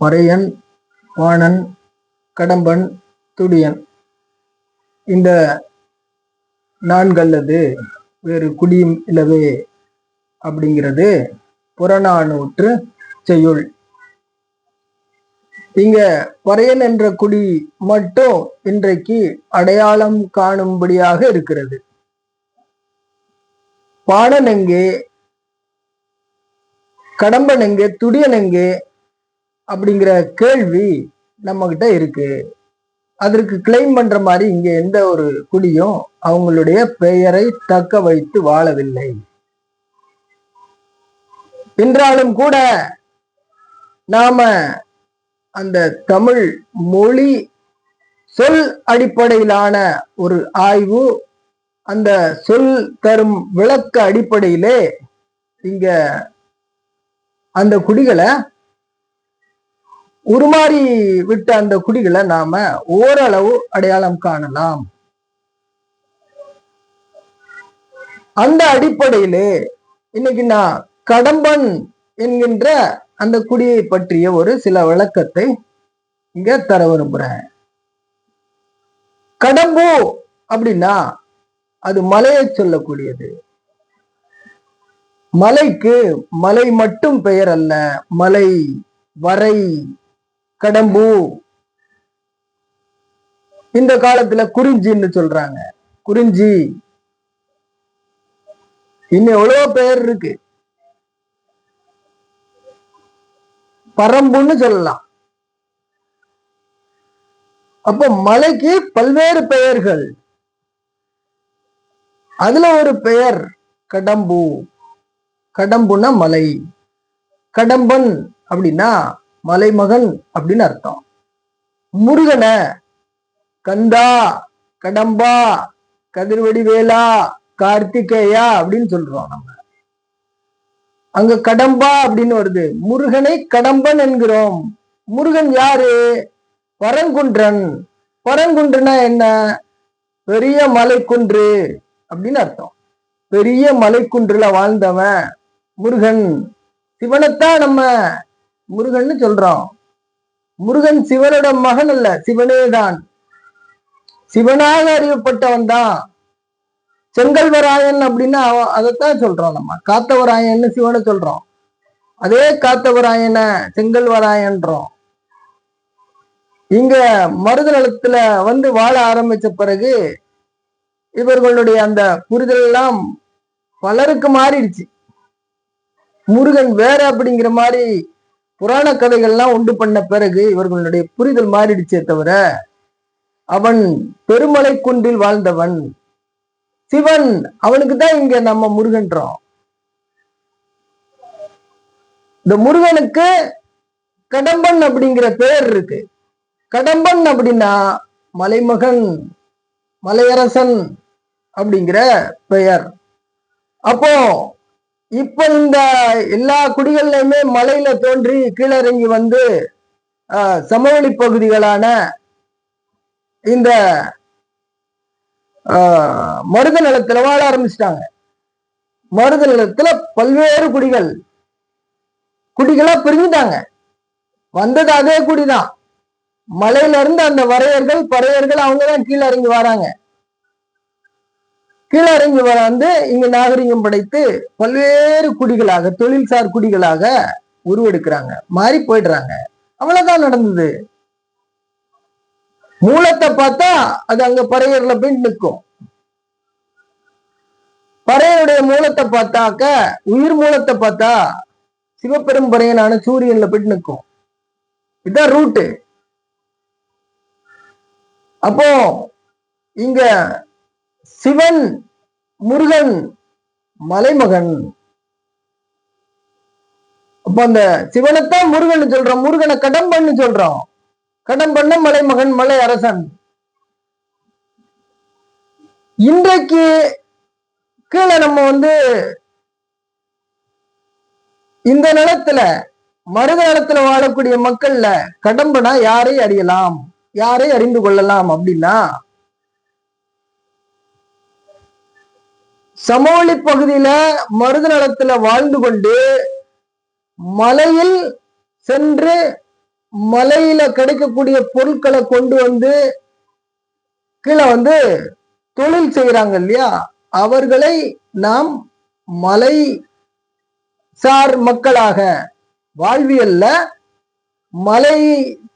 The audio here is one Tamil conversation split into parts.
மறையன் வாணன் கடம்பன் துடியன். இந்த நான்கல்லது வேறு குடியும் இல்லவே அப்படிங்கிறது புறநானூற்று செய்யுள். இங்க பறையன் என்ற குடி மட்டும் இன்றைக்கு அடையாளம் காணும்படியாக இருக்கிறது. பாணன் எங்கே கடம்பன் எங்கே துடியன் எங்கே அப்படிங்கிற கேள்வி நம்ம கிட்ட இருக்கு. அதற்கு கிளைம் பண்ற மாதிரி இங்க எந்த ஒரு குடியும் அவங்களுடைய பெயரை தக்க வைத்து வாழவில்லை. என்றாலும் கூட நாம அந்த தமிழ் மொழி சொல் அடிப்படையிலான ஒரு ஆய்வு அந்த சொல் தரும் விளக்க அடிப்படையிலே இங்க அந்த குடிகளை உருமாறி விட்ட அந்த குடிகளை நாம ஓரளவு அடையாளம் காணலாம். அந்த அடிப்படையிலே இன்னைக்கு நான் கடம்பன் என்கின்ற அந்த குடியை பற்றிய ஒரு சில விளக்கத்தை இங்க தர விரும்புறேன். கடம்பு அப்படின்னா அது மலையை சொல்லக்கூடியது. மலைக்கு மலை மட்டும் பெயர் அல்ல மலை வரை கடம்பு. இந்த காலத்துல குறிஞ்சின்னு சொல்றாங்க. குறிஞ்சி. இன்னும் எவ்வளவு பெயர் இருக்கு. பரம்புன்னு சொல்லலாம். அப்போ மலைக்கு பல்வேறு பெயர்கள். அதுல ஒரு பெயர் கடம்பு. கடம்புனா மலை. கடம்பன் அப்படின்னா மலைமகன் அப்படின்னு அர்த்தம். முருகனை கந்தா கடம்பா கதிர்வடி வேலா கார்த்திகேயா அப்படின்னு சொல்றோம் நம்ம. அங்க கடம்பா அப்படின்னு வருது. முருகனை கடம்பன் என்கிறோம். முருகன் யாரு? பரங்குன்றன். பரங்குன்றனா என்ன? பெரிய மலைக்குன்று அப்படின்னு அர்த்தம். பெரிய மலைக்குன்றுல வாழ்ந்தவன் முருகன். சிவனைத்தான் நம்ம முருகன் சொல்றோம். முருகன் சிவனோட மகன் அல்ல சிவனே தான். சிவனாக அறியப்பட்டவன் தான். செங்கல்வராயன் அப்படின்னா அதைத்தான் சொல்றோம் நம்ம. காத்தவராயன்னு சிவனை சொல்றோம். அதே காத்தவராயன செங்கல்வராயன்றோம். இங்க மருதநலத்துல வந்து வாழ ஆரம்பிச்ச பிறகு இவர்களுடைய அந்த புரிதல் எல்லாம் பலருக்கு மாறிடுச்சு. முருகன் வேற அப்படிங்கிற மாதிரி புராண கதைகள்லாம் உண்டு பண்ண பிறகு இவர்களுடைய புரிதல் மாறிடுச்சே தவிர அவன் பெருமலை குன்றில் வாழ்ந்தவன். சிவன் அவனுக்கு தான் இங்க நம்ம முருகன்றோம். இந்த முருகனுக்கு கடம்பன் அப்படிங்கிற பெயர் இருக்கு. கடம்பன் அப்படின்னா மலைமகன் மலையரசன் அப்படிங்கிற பெயர். அப்போ இப்ப இந்த எல்லா குடிகள்லையுமே மலையில தோன்றி கீழறங்கி வந்து சமவெளி பகுதிகளான இந்த மருத நிலத்துல வாழ ஆரம்பிச்சிட்டாங்க. மருத நிலத்துல பல்வேறு குடிகள் குடிகளா பிரிஞ்சுட்டாங்க. வந்தது அதே குடிதான். மலையில இருந்து அந்த வரையர்கள் பறையர்கள் அவங்கதான் கீழே இறங்கி வராங்க. கீழறிஞர் வந்து இங்க நாகரிகம் படைத்து பல்வேறு குடிகளாக தொழில்சார் குடிகளாக உருவெடுக்கிறாங்க. மாறி போயிடுறாங்க. அவ்வளவுதான் நடந்தது. மூலத்தை பார்த்தா அது அங்க பறையர்ல போய் நிற்கும். பறையருடைய மூலத்தை பார்த்தாக்க உயிர் மூலத்தை பார்த்தா சிவபெரும் பறையனான சூரியன்ல போயிட்டு நிற்கும். இதுதான் ரூட்டு. அப்போ இங்க சிவன் முருகன் மலைமகன். அப்ப அந்த சிவனைத்தான் முருகன் சொல்றோம். முருகனை கடம்பன்னு சொல்றோம். கடம்பண்ண மலைமகன் மலை அரசன். இன்றைக்கு கீழே நம்ம வந்து இந்த நிலத்துல மருத நிலத்துல வாழக்கூடிய மக்கள்ல கடம்பனா யாரை அறியலாம்? யாரை அறிந்து கொள்ளலாம் அப்படின்னா சமவெளி பகுதியில மருது நலத்துல வாழ்ந்து கொண்டு மலையில் சென்று மலையில கிடைக்கக்கூடிய பொருட்களை கொண்டு வந்து கீழே வந்து தொழில் செய்யறாங்க இல்லையா? அவர்களை நாம் மலை சார் மக்களாக வாழ்வியல்ல மலை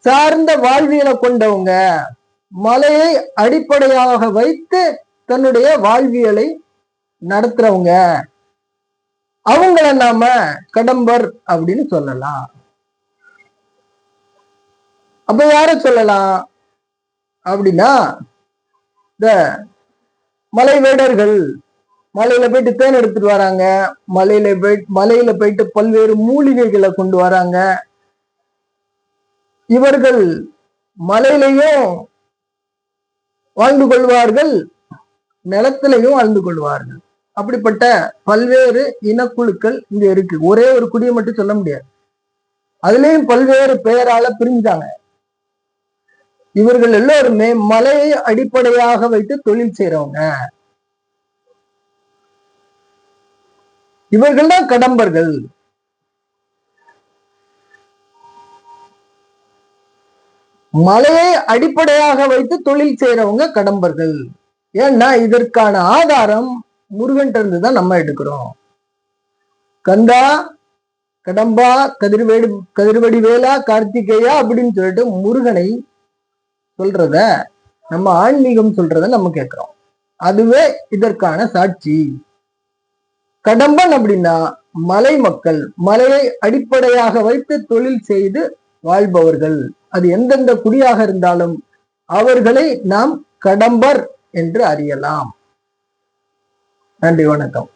சார்ந்த வாழ்வியலை கொண்டவங்க மலையை அடிப்படையாக வைத்து தன்னுடைய வாழ்வியலை நடத்துறவங்க அவங்கள நாம கடம்பர் அப்படின்னு சொல்லலாம். அப்ப யார சொல்லலாம்? அப்படின்னா இந்த மலை வேடர்கள் மலையில போயிட்டு தேன் எடுத்துட்டு வராங்க மலையில போய் மலையில போயிட்டு பல்வேறு மூலிகைகளை கொண்டு வராங்க. இவர்கள் மலையிலையும் வாழ்ந்து கொள்வார்கள் நிலத்திலையும் வாழ்ந்து கொள்வார்கள். அப்படிப்பட்ட பல்வேறு இனக்குழுக்கள் இங்க இருக்கு. ஒரே ஒரு குடியை மட்டும் சொல்ல முடியாது. அதுலயும் பல்வேறு பெயரால பிரிஞ்சாங்க. இவர்கள் எல்லோருமே மலையை அடிப்படையாக வைத்து தொழில் செய்றவங்க. இவர்கள் தான் கடம்பர்கள். மலையை அடிப்படையாக வைத்து தொழில் செய்யறவங்க கடம்பர்கள். ஏன்னா இதற்கான ஆதாரம் முருகன் இருந்து தான் நம்ம எடுக்கிறோம். கந்தா கடம்பா கதிர்வேடு கதிர்வடி வேலா கார்த்திகேயா அப்படின்னு சொல்லிட்டு முருகனை சொல்றத நம்ம ஆன்மீகம் சொல்றத நம்ம கேட்கிறோம். அதுவே இதற்கான சாட்சி. கடம்பன் அப்படின்னா மலை மக்கள் மலையை அடிப்படையாக வைத்து தொழில் செய்து வாழ்பவர்கள். அது எந்தெந்த குடியாக இருந்தாலும் அவர்களை நாம் கடம்பர் என்று அறியலாம். நன்றி வணக்கம்.